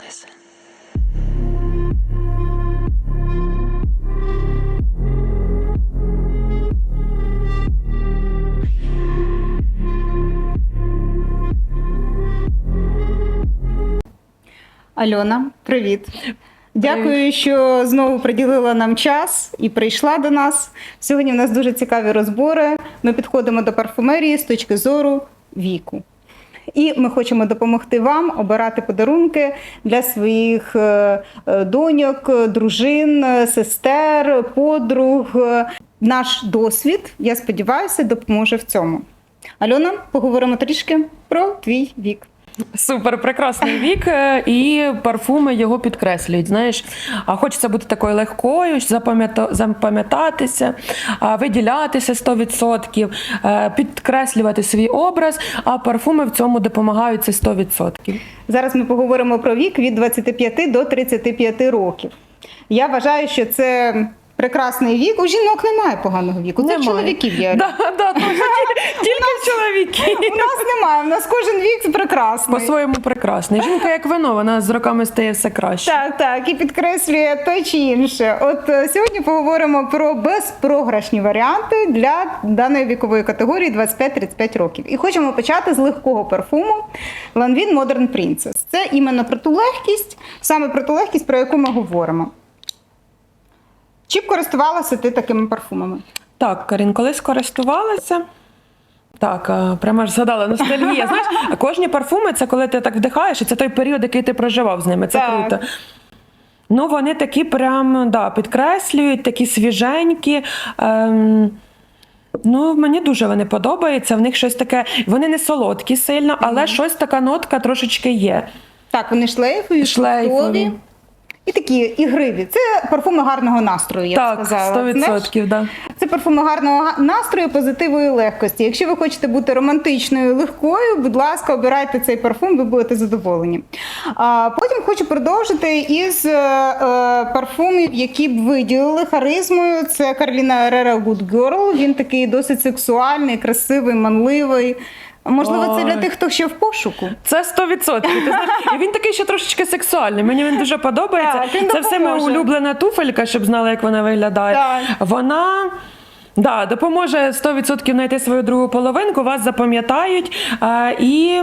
Listen. Альона, привіт. Дякую, що знову приділила нам час і прийшла до нас. Сьогодні в нас дуже цікаві розбори. Ми підходимо до парфумерії з точки зору віку. І ми хочемо допомогти вам обирати подарунки для своїх е, е, доньок, дружин, сестер, подруг. Наш досвід, я сподіваюся, допоможе в цьому. Альона, поговоримо трішки про твій вік. Супер, прекрасний вік, е, і парфуми його підкреслюють. Знаєш, а хочеться бути такою легкою, запам'ята- запам'ятатися, виділятися 100%, е, підкреслювати свій образ, а парфуми в цьому допомагають це 100%. Зараз ми поговоримо про вік від 25 до 35 років. Я вважаю, що це прекрасний вік. У жінок немає поганого віку. Це Немає. чоловіків є. Да, да, тому що ті- тільки чоловіки. У нас немає, у нас кожен вік прекрасний. По-своєму прекрасний. Жінка як вино, вона з роками стає все краще. Так, так, і підкреслює те чи інше. От е, сьогодні поговоримо про безпрограшні варіанти для даної вікової категорії 25-35 років. І хочемо почати з легкого парфуму Lanvin Modern Princess. Це іменно про ту легкість, саме про ту легкість, про яку ми говоримо. Чи б користувалася ти такими парфумами? Так, Карін, колись користувалася. Так, а, прямо аж згадала ностальгія. Знаєш, а кожні парфуми це коли ти так вдихаєш, і це той період, який ти проживав з ними. Це Так. круто. Ну, вони такі прям да, підкреслюють, такі свіженькі. Ем, ну, мені дуже вони подобаються. В них щось таке, вони не солодкі сильно, але щось така нотка трошечки є. Так, вони шлейфові, Шлейфові. І такі ігриві. Це парфуми гарного настрою, я б так, сказала. 100%. Знаєш? да. Це парфуми гарного настрою, позитиву і легкості. Якщо ви хочете бути романтичною, легкою, будь ласка, обирайте цей парфум, ви будете задоволені. А потім хочу продовжити із е, е, парфумів, які б виділили харизмою. Це Карліна Herrera Good Girl. Він такий досить сексуальний, красивий, манливий. Можливо, це для тих, хто ще в пошуку. Це 100%. Ти знаєш, і він такий ще трошечки сексуальний. Мені він дуже подобається. Так, він Це все моя допоможе. улюблена туфелька, щоб знала, як вона виглядає. Так. Вона. Да, допоможе 100% знайти свою другу половинку, вас запам'ятають. А, і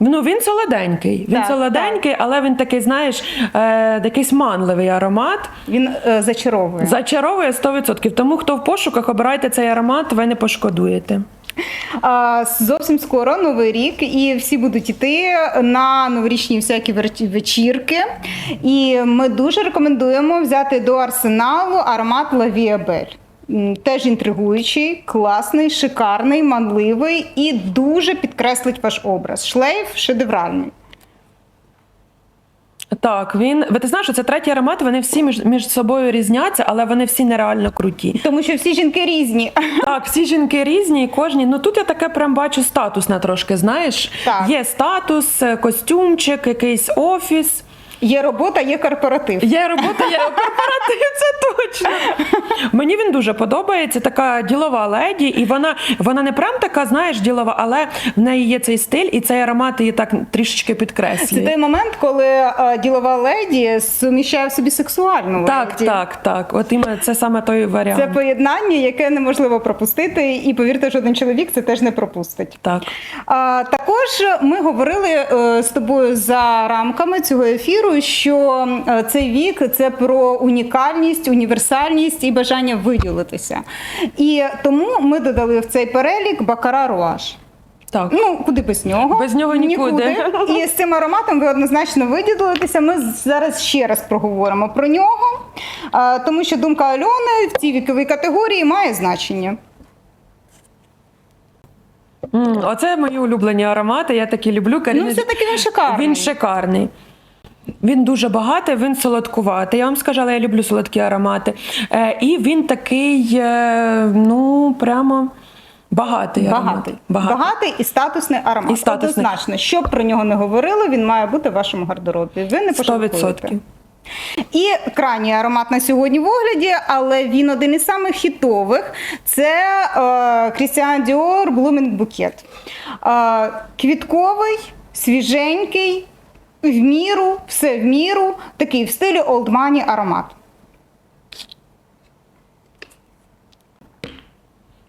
ну, він солоденький. Він Так, солоденький, але він такий, знаєш, е, такий сманливий аромат. Він е, зачаровує. Зачаровує 100%. Тому хто в пошуках, обирайте цей аромат, ви не пошкодуєте. Зовсім скоро новий рік, і всі будуть йти на новорічні всякі вечірки. І ми дуже рекомендуємо взяти до арсеналу аромат. М, Теж інтригуючий, класний, шикарний, манливий і дуже підкреслить ваш образ. Шлейф шедевральний. Так, він. Ви ти знаєш, що це третій аромат, вони всі між, між собою різняться, але вони всі нереально круті. Тому що всі жінки різні. Так, всі жінки різні, і кожні. Ну тут я таке прям бачу статусне трошки. Знаєш, Так. є статус, е, костюмчик, якийсь офіс. Є робота, є корпоратив. Є робота, є корпоратив, це точно. Мені він дуже подобається. Така ділова леді, і вона, вона не прям така, знаєш, ділова, але в неї є цей стиль, і цей аромат її так трішечки підкреслює. Це той момент, коли е, ділова леді суміщає в собі сексуальну Так, леді. так, так. От іме це саме той варіант. Це поєднання, яке неможливо пропустити, і повірте, жоден чоловік це теж не пропустить. Так. А, також ми говорили е, з тобою за рамками цього ефіру, що е, цей вік це про унікальність, універсальність і бажання виділитися. І тому ми додали в цей перелік Бакара Руаш. Так. Ну, куди без нього? Без нього нікуди. І з цим ароматом ви однозначно виділитеся. Ми зараз ще раз проговоримо про нього, тому що думка Альони в цій віковій категорії має значення. М, Оце мої улюблені аромати. Я такі люблю. Каріна- Ну, все-таки він шикарний. Він шикарний. Він дуже багатий, він солодкуватий. Я вам скажала, я люблю солодкі аромати. Е, і він такий, е, ну, прямо багатий. аромат. Багатий. Багатий. Багатий і статусний аромат. І статусний. Однозначно, що б про нього не говорили, він має бути в вашому гардеробі. Ви не 100%. І крайній аромат на сьогодні в огляді, але він один із самих хітових. Це е, Christian Dior Blooming Bouquet. Е, квітковий, свіженький, в міру, все в міру, такий в стилі Old Money аромат.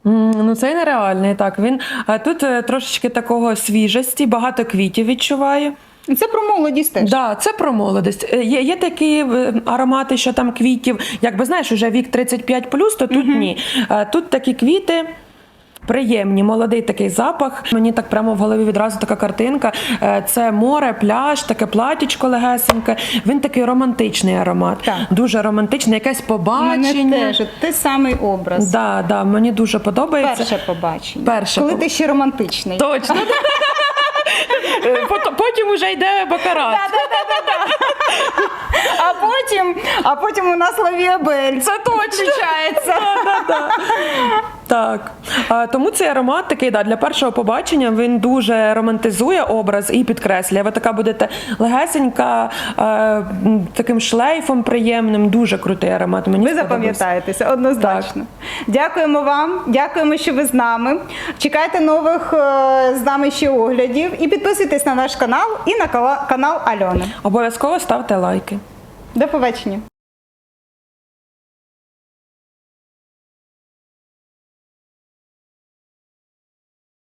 Ну, це нереальний. Так, він тут е, трошечки такого свіжості, багато квітів відчуваю. Це про молодість теж. Да, це про молодість. Е, Є, є такі е, аромати, що там квітів, якби знаєш, уже вік 35 то тут ні. Е, Тут такі квіти. Приємні, молодий такий запах. Мені так прямо в голові відразу така картинка. Е, Це море, пляж, таке платічко легесеньке. Він такий романтичний аромат. Так. Дуже романтичний, якесь У мене побачення. теж от самий образ. Да, да, мені дуже подобається. Перше побачення. Перше Коли поб- ти ще романтичний. Точно. Потім уже йде бакарат. А потім, а потім у нас Лавіабель. Це точно. Так. А, тому цей аромат такий, да, для першого побачення він дуже романтизує образ і підкреслює. Ви така будете легесенька, е, таким шлейфом приємним, дуже крутий аромат. Мені Ви запам'ятаєтеся однозначно. Дякуємо вам, дякуємо, що ви з нами. Чекайте нових е, з нами ще оглядів і підписуйтесь на наш канал і на канал Альони. Обов'язково ставте лайки. До побачення.